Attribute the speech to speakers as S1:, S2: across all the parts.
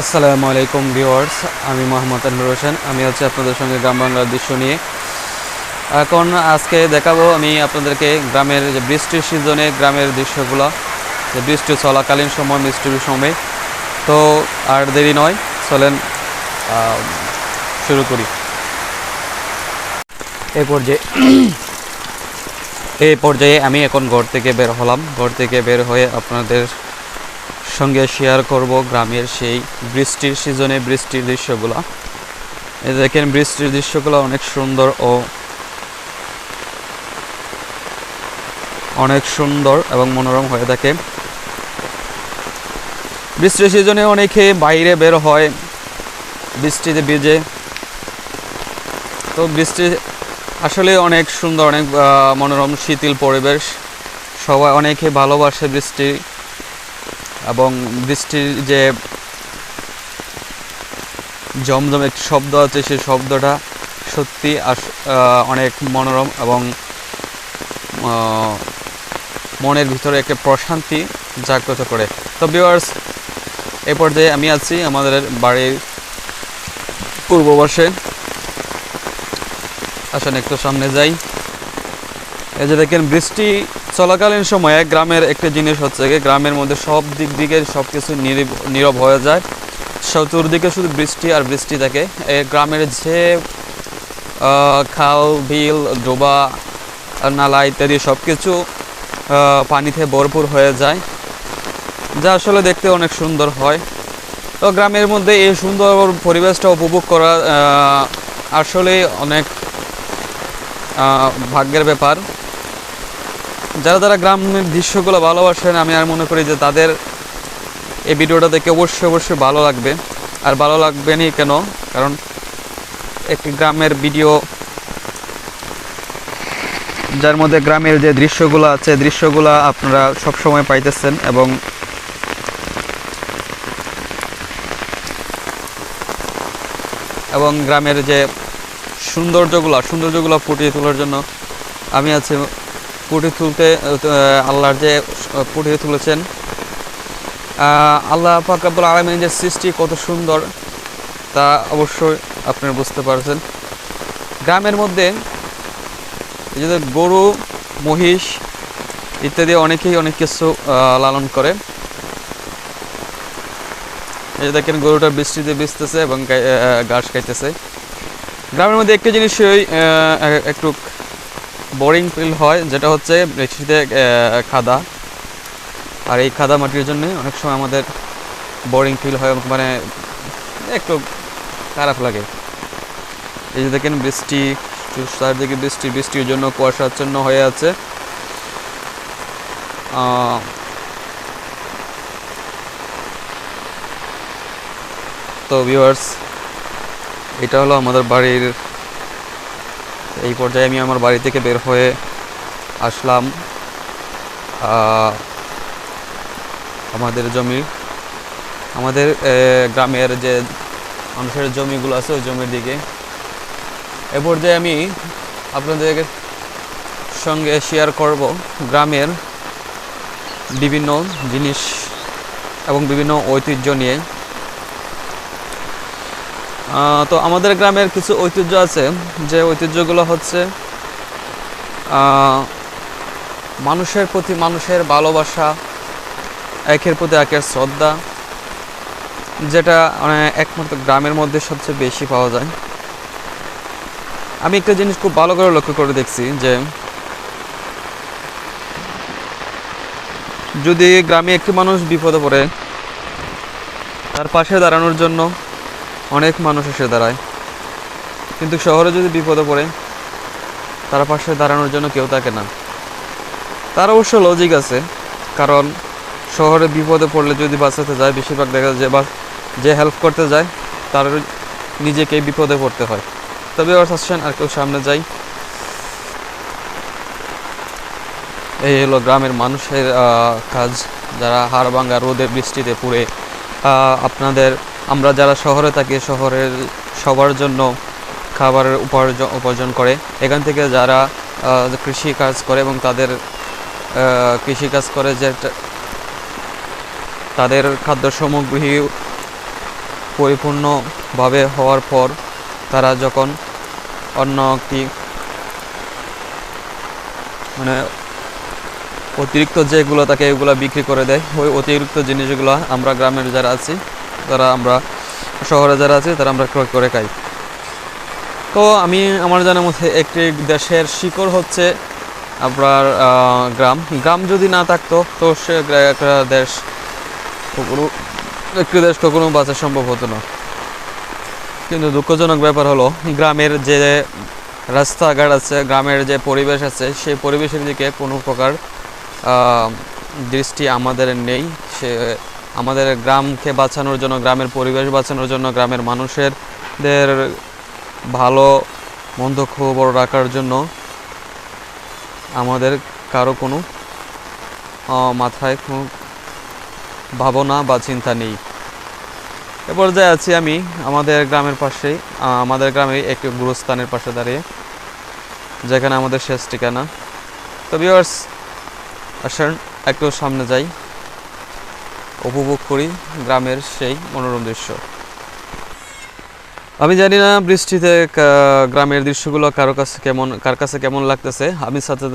S1: আসসালামু আলাইকুম ভিউয়ার্স, আমি মোহাম্মদ আনবর হোসেন, আমি হচ্ছে আপনাদের সঙ্গে গ্রাম বাংলার দৃশ্য নিয়ে। এখন আজকে দেখাবো আমি আপনাদেরকে গ্রামের যে বৃষ্টির সিজনে গ্রামের দৃশ্যগুলো, যে বৃষ্টি চলাকালীন সময়, বৃষ্টির সময়। তো আর দেরি নয়, চলেন শুরু করি। এই পর্যায়ে এই পর্যায়ে আমি এখন ঘর থেকে বের হলাম। ঘর থেকে বের হয়ে আপনাদের সঙ্গে শেয়ার করব গ্রামের সেই বৃষ্টির সিজনে বৃষ্টির দৃশ্যগুলো। দেখেন, বৃষ্টির দৃশ্যগুলো অনেক সুন্দর ও অনেক সুন্দর এবং মনোরম হয়ে থাকে। বৃষ্টির সিজনে অনেকে বাইরে বের হয়, বৃষ্টিতে ভিজে। তো বৃষ্টি আসলে অনেক সুন্দর, অনেক মনোরম, শীতল পরিবেশ। সবাই অনেকে ভালোবাসে বৃষ্টি। এবং বৃষ্টির যে জমজম একটি শব্দ আছে সেই শব্দটা সত্যি অনেক মনোরম এবং মনের ভিতরে একটা প্রশান্তি জাগ্রত করে। তো ভিউয়ার্স এ পর্যায়ে আমি আছি আমাদের বাড়ির পূর্ব আসেন একটু সামনে যাই। এই যে দেখেন, বৃষ্টি চলাকালীন সময়ে গ্রামের একটা জিনিস হচ্ছে কি, গ্রামের মধ্যে সব দিক দিকে সব কিছু নীরব হয়ে যায়। চতুর্দিকে শুধু বৃষ্টি আর বৃষ্টি থাকে। গ্রামের যে খাল, বিল, ডোবা, নালা ইত্যাদি সব কিছু পানিতে ভরপুর হয়ে যায়, যা আসলে দেখতে অনেক সুন্দর হয়। তো গ্রামের মধ্যে এই সুন্দর পরিবেশটা উপভোগ করা আসলে অনেক ভাগ্যের ব্যাপার। যারা যারা গ্রামের দৃশ্যগুলো ভালোবাসেন, আমি আর মনে করি যে তাদের এই ভিডিওটা দেখে অবশ্যই অবশ্যই ভালো লাগবে। আর ভালো লাগবে নি কেন? কারণ একটি গ্রামের ভিডিও, যার মধ্যে গ্রামের যে দৃশ্যগুলো আছে, দৃশ্যগুলো আপনারা সব সময় পাইতেছেন এবং এবং গ্রামের যে সৌন্দর্যগুলো সৌন্দর্যগুলো ফুটিয়ে তোলার জন্য আমি আছি ফুটিয়ে তুলতে আল্লাহর যে ফুটিয়ে তুলেছেন। আল্লাহ ফাকরাবুল আলমের যে সৃষ্টি কত সুন্দর তা অবশ্যই আপনারা বুঝতে পারছেন। গ্রামের মধ্যে যে গরু মহিষ ইত্যাদি অনেকেই অনেক কিছু লালন করে। এই যে দেখেন গরুটা বৃষ্টিতে ভিজতেছে এবং ঘাস খাইতেছে। গ্রামের মধ্যে একটি জিনিসই আহ, একটু বোরিং ফিল হয়, যেটা হচ্ছে বৃষ্টিতে খাদা। আর এই খাদা মাটির জন্য অনেক সময় আমাদের বোরিং ফিল হয় মানে একটু খারাপ লাগে। এই যে দেখেন বৃষ্টি, চারদিকে বৃষ্টি, বৃষ্টির জন্য কুয়াশাচ্ছন্ন হয়ে আছে। তো ভিউয়ার্স এটা হলো আমাদের বাড়ির এই পর্যায়ে আমি আমার বাড়ি থেকে বের হয়ে আসলাম আমাদের জমি। আমাদের গ্রামের যে মানুষের জমিগুলো আছে, ওই জমির দিকে। এ পর্যায়ে আমি আপনাদের সঙ্গে শেয়ার করব গ্রামের বিভিন্ন জিনিস এবং বিভিন্ন ঐতিহ্য নিয়ে। তো আমাদের গ্রামের কিছু ঐতিহ্য আছে, যে ঐতিহ্যগুলো হচ্ছে মানুষের প্রতি মানুষের ভালোবাসা, একের প্রতি একের শ্রদ্ধা, যেটা মানে একমাত্র গ্রামের মধ্যে সবচেয়ে বেশি পাওয়া যায়। আমি একটা জিনিস খুব ভালো করে লক্ষ্য করে দেখছি, যে যদি গ্রামে একটি মানুষ বিপদে পড়ে, তার পাশে দাঁড়ানোর জন্য অনেক মানুষ এসে দাঁড়ায়। কিন্তু শহরে যদি বিপদে পড়ে, তার পাশে দাঁড়ানোর জন্য কেউ থাকে না। তার অবশ্য লজিক আছে, কারণ শহরে বিপদে পড়লে যদি বাঁচাতে যায়, বেশিরভাগ দেখা যায় যে বা, যে হেল্প করতে যায়, তার নিজেকেই বিপদে পড়তে হয়। তবে আসছেন আর কেউ সামনে যাই। এই হলো গ্রামের মানুষের কাজ। যারা হাড়ভাঙ্গা রোদে বৃষ্টিতে পুড়ে আপনাদের আমরা যারা শহরে থাকি, শহরের সবার জন্য খাবারের উপার্জন উপার্জন করে। এখান থেকে যারা কৃষি কাজ করে এবং তাদের কৃষি কাজ করে যে তাদের খাদ্য সামগ্রী পরিপূর্ণভাবে হওয়ার পর তারা যখন অন্য একটি মানে অতিরিক্ত যেগুলো থাকে, এগুলো বিক্রি করে দেয়। ওই অতিরিক্ত জিনিসগুলো আমরা গ্রামের যারা আছি তারা আমরা শহরে যারা আছি, তারা আমরা ক্রয় করে খাই। তো আমি, আমার জানার মধ্যে একটি দেশের শিকড় হচ্ছে আপনার গ্রাম। গ্রাম যদি না থাকতো, তো সে একটা দেশ কখনো একটি দেশ কখনো বাঁচা সম্ভব হতো না। কিন্তু দুঃখজনক ব্যাপার হলো, গ্রামের যে রাস্তাঘাট আছে, গ্রামের যে পরিবেশ আছে, সেই পরিবেশের দিকে কোনো প্রকার দৃষ্টি আমাদের নেই। সে আমাদের গ্রামকে বাঁচানোর জন্য, গ্রামের পরিবেশ বাঁচানোর জন্য, গ্রামের মানুষেরদের ভালো, মন্দ খবর রাখার জন্য আমাদের কারও কোনো মাথায় কোনো ভাবনা বা চিন্তা নেই। এ পর্যায়ে আছি আমি, আমাদের গ্রামের পাশেই আমাদের গ্রামে একটি গুরুস্থানের পাশে দাঁড়িয়ে, যেখানে আমাদের শেষ ঠিকানা। তো ভিউয়ার্স আসেন, একটু সামনে যাই। উপভোগ করি গ্রামের সেই মনোরম দৃশ্য। আমি জানি না বৃষ্টিতে গ্রামের দৃশ্যগুলো কারও কাছে কেমন, কার কাছে কেমন লাগতেছে। আমি সাথে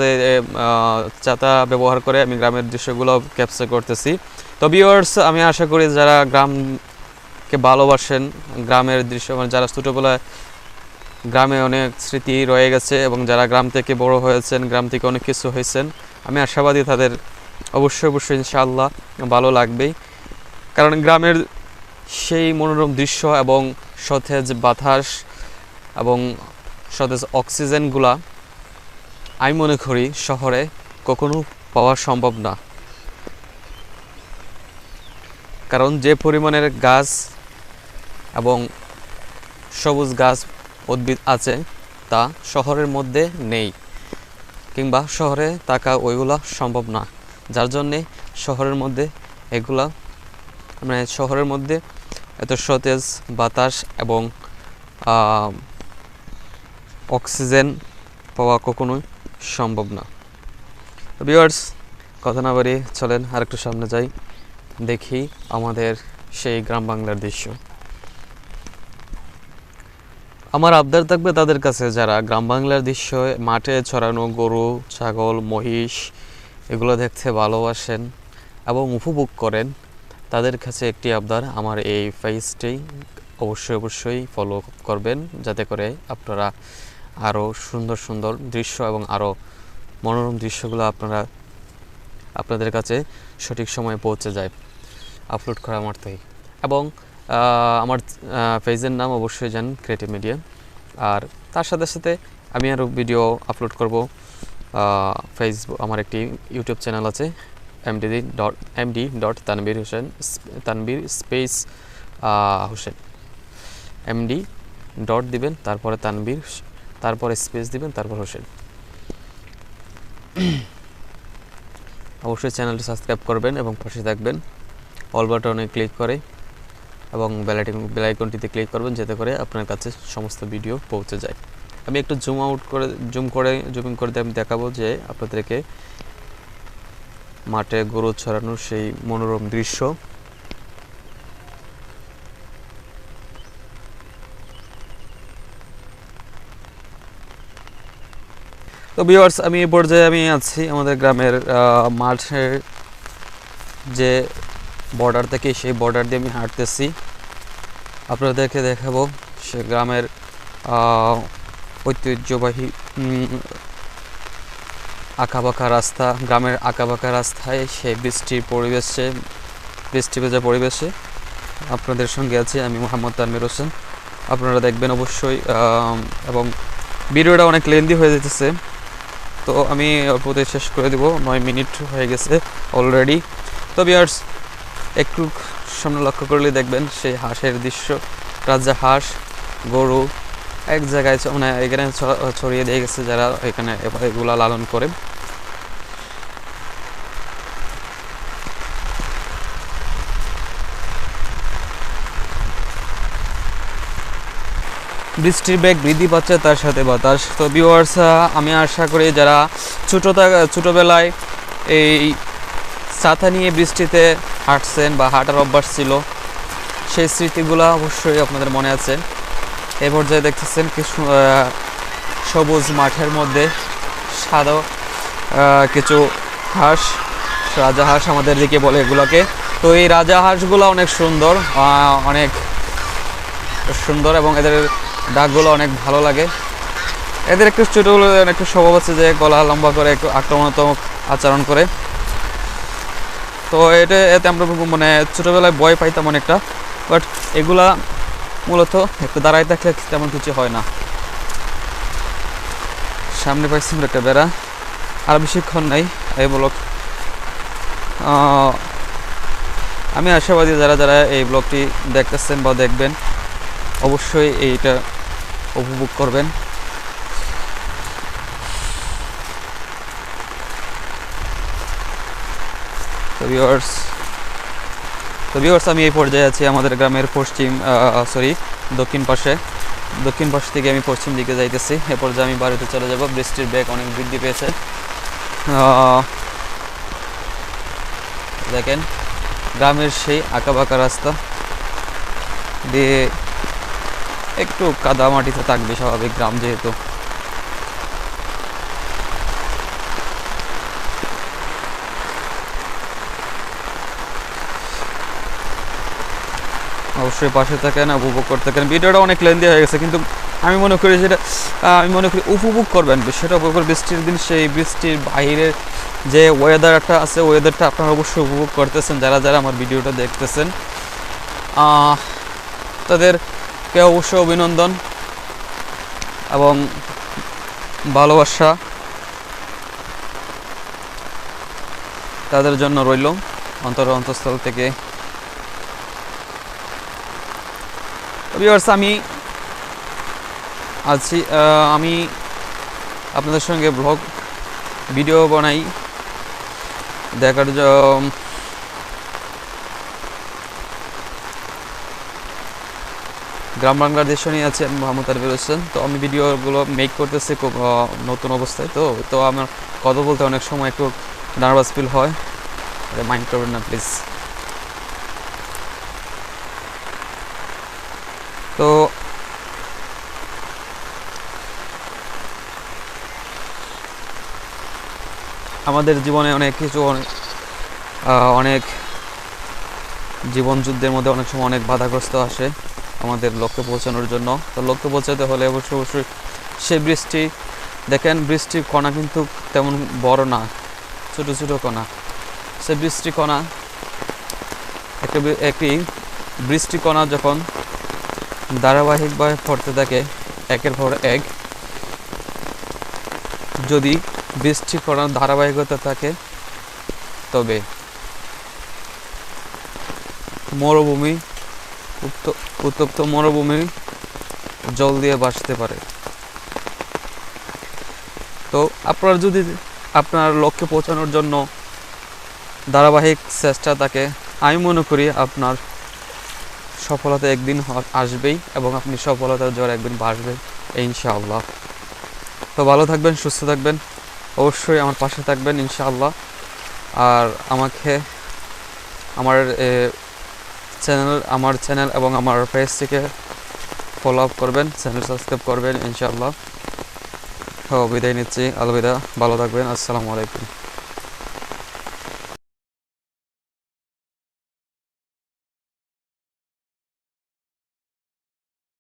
S1: ছাতা ব্যবহার করে আমি গ্রামের দৃশ্যগুলো ক্যাপচার করতেছি। তো ভিউয়ার্স আমি আশা করি যারা গ্রামকে ভালোবাসেন, গ্রামের দৃশ্য মানে যারা ছোটোবেলায় গ্রামে অনেক স্মৃতি রয়ে গেছে এবং যারা গ্রাম থেকে বড় হয়েছেন, গ্রাম থেকে অনেক কিছু হয়েছেন, আমি আশাবাদী তাদের অবশ্যই অবশ্যই ইনশাআল্লাহ ভালো লাগবেই। কারণ গ্রামের সেই মনোরম দৃশ্য এবং সতেজ বাতাস এবং সতেজ অক্সিজেনগুলা আমি মনে করি শহরে কখনো পাওয়া সম্ভব না। কারণ যে পরিমাণের গাছ এবং সবুজ গাছ উদ্ভিদ আছে তা শহরের মধ্যে নেই, কিংবা শহরে থাকা ওইগুলা সম্ভব না। যার জন্যে শহরের মধ্যে এগুলা মানে শহরের মধ্যে এত সতেজ বাতাস এবং অক্সিজেন পাওয়া কখনোই সম্ভব না। ভিউয়ার্স, কথা না বাড়িয়ে চলেন আর একটু সামনে যাই, দেখি আমাদের সেই গ্রাম বাংলার দৃশ্য। আমার আবদার থাকবে তাদের কাছে যারা গ্রাম বাংলার দৃশ্য, মাঠে ছড়ানো গরু, ছাগল, মহিষ এগুলো দেখতে ভালোবাসেন এবং উপভোগ করেন, তাদের কাছে একটি আবদার আমার এই পেজটি অবশ্যই অবশ্যই ফলো করবেন যাতে করে আপনারা আরও সুন্দর সুন্দর দৃশ্য এবং আরও মনোরম দৃশ্যগুলো আপনারা আপনাদের কাছে সঠিক সময়ে পৌঁছে যায় আপলোড করা মাত্রই এবং আমার পেজের নাম অবশ্যই জান ক্রিয়েটিভ মিডিয়া আর তার সাথে সাথে আমি আরও ভিডিও আপলোড করব। ফেসবুক আমার একটি ইউটিউব চ্যানেল আছে MD dot MD dot Tanvir Hossain Tanvir space Hossain MD dot দিবেন, তারপরে তানবীর তারপরে স্পেস দিবেন, তারপর হোসেন অবশ্যই চ্যানেলটি সাবস্ক্রাইব করবেন এবং পাশে থাকবেন অল বাটনে ক্লিক করে এবং বেলাইকনটিতে ক্লিক করবেন, যাতে করে আপনার কাছে সমস্ত ভিডিও পৌঁছে যায়। আমি একটু জুম আউট করে জুম করে জুমিং করে আমি দেখাবো যে আপনাদেরকে মাঠে গরু ছড়ানোর সেই মনোরম দৃশ্য। তো ভিউয়ার্স আমি এই পর্যায়ে আমি আছি আমাদের গ্রামের মাঠের যে বর্ডার থেকে সেই বর্ডার দিয়ে আমি হাঁটতেছি। আপনাদেরকে দেখাবো সে গ্রামের ঐতিহ্যবাহী আঁকাবাঁকা রাস্তা, গ্রামের আঁকাবাঁকা রাস্তায় সেই বৃষ্টির পরিবেশে, বৃষ্টি ভেজা পরিবেশে আপনাদের সঙ্গে আছি আমি মোহাম্মদ তানমির হোসেন। আপনারা দেখবেন অবশ্যই এবং ভিডিওটা অনেক লেন্দি হয়ে যেতেছে। তো আমি অল্পতে শেষ করে দেব, নয় মিনিট হয়ে গেছে অলরেডি তো বিয়ার্স একটু সামনে লক্ষ্য করলে দেখবেন সেই হাঁসের দৃশ্য। রাজা হাঁস, গরু এক জায়গায় মানে এখানে ছড়িয়ে দিয়ে গেছে যারা এখানে এগুলা লালন করে। বৃষ্টির বেগ বৃদ্ধি পাচ্ছে তার সাথে বাতাস। তো ভিউয়ার্স আমি আশা করি যারা ছোটো ছোটোবেলায় এই ছাতা নিয়ে বৃষ্টিতে হাঁটছেন বা হাঁটার অভ্যাস ছিল, সেই স্মৃতিগুলো অবশ্যই আপনাদের মনে আছে। এ পর্যায়ে দেখতেছেন কিছু সবুজ মাঠের মধ্যে সাদা কিছু হাঁস, রাজা হাঁস আমাদের দিকে বলে এগুলোকে। তো এই রাজা হাঁসগুলো অনেক সুন্দর অনেক সুন্দর এবং এদের ডাকগুলো অনেক ভালো লাগে। এদের একটু ছোটোগুলো একটু স্বভাব আছে যে গলা লম্বা করে একটু আক্রমণাত্মক আচরণ করে। তো এটা, এতে আমরা মানে ছোটোবেলায় ভয় পাইতাম অনেকটা। বাট এগুলা মূলত একটু দাঁড়াই থাকলে তেমন কিছু হয় না। সামনে পাইছি একটা বেড়া, আর বেশিক্ষণ নাই, এই ব্লক আমি আশাবাদী যারা যারা এই ব্লগটি দেখতেছেন বা দেখবেন, অবশ্যই এইটা উপভোগ করবেন। তো ভিউয়ার্স তো ভিউয়ার্স আমি এই পর্যায়ে আছি আমাদের গ্রামের পশ্চিম সরি দক্ষিণ পাশে। দক্ষিণ পাশ থেকে আমি পশ্চিম দিকে যাইতেছি। এ পর্যায়ে আমি বাড়িতে চলে যাব। বৃষ্টির ব্যাগ অনেক বৃদ্ধি পেয়েছে। দেখেন, গ্রামের সেই আঁকাবাঁকা রাস্তা দিয়ে একটু কাদা মাটিতে থাকবে স্বাভাবিক গ্রাম যেহেতু। অবশ্যই পাশে থাকেন, উপভোগ করতে থাকেন। ভিডিওটা অনেক লেন্দি হয়ে গেছে, কিন্তু আমি মনে করি যেটা আমি মনে করি উপভোগ করবেন। সেটা উপভোগ করে বৃষ্টির দিন, সেই বৃষ্টির বাইরের যে ওয়েদারটা আছে ওয়েদারটা আপনারা অবশ্যই উপভোগ করতেছেন, যারা যারা আমার ভিডিওটা দেখতেছেন। তাদেরকে অবশ্যই অভিনন্দন এবং ভালোবাসা তাদের জন্য রইল অন্তর অন্তঃস্থল থেকে। ভিউয়ার্স আমি আছি আমি আপনাদের সঙ্গে ব্লগ ভিডিও বানাই। দেখার গ্রাম বাংলার দেশ নিয়ে আছি মোহাম্মদ আরবির হোসেন। তো আমি ভিডিওগুলো মেক করতেছি খুব নতুন অবস্থায়। তো তো আমার কথা বলতে অনেক সময় একটু নার্ভাস ফিল হয়। মাইন্ড করবেন না প্লিজ তো আমাদের জীবনে অনেক কিছু অনেক অনেক জীবন যুদ্ধের মধ্যে অনেক সময় অনেক বাধাগ্রস্ত আসে আমাদের লক্ষ্যে পৌঁছানোর জন্য। তো লক্ষ্যে পৌঁছাতে হলে অবশ্যই অবশ্যই সেই বৃষ্টি, দেখেন বৃষ্টির কণা কিন্তু তেমন বড় না, ছোট ছোট কণা। সে বৃষ্টি কণা একটা একটি বৃষ্টি কণা যখন ধারাবাহিকভাবে পড়তে থাকে, একের পর এক, যদি বৃষ্টি কণার ধারাবাহিকতা থাকে, তবে মরুভূমি উত্তপ্ত মরুভূমি জল দিয়ে বাঁচতে পারে। তো আপনার যদি আপনার লক্ষ্যে পৌঁছানোর জন্য ধারাবাহিক চেষ্টা থাকে, আমি মনে করি আপনার সফলতা একদিন আসবেই এবং আপনি সফলতার জ্বর একদিন বাসবেন ইনশাআল্লাহ। তো ভালো থাকবেন, সুস্থ থাকবেন। অবশ্যই আমার পাশে থাকবেন, ইনশাআল্লাহ। আর আমাকে, আমার চ্যানেল আমার চ্যানেল এবং আমার পেজ থেকে ফলো আপ করবেন, চ্যানেল সাবস্ক্রাইব করবেন, ইনশাআল্লাহ। তো বিদায় নিচ্ছি। আলবিদা, ভালো থাকবেন। আসসালামু আলাইকুম।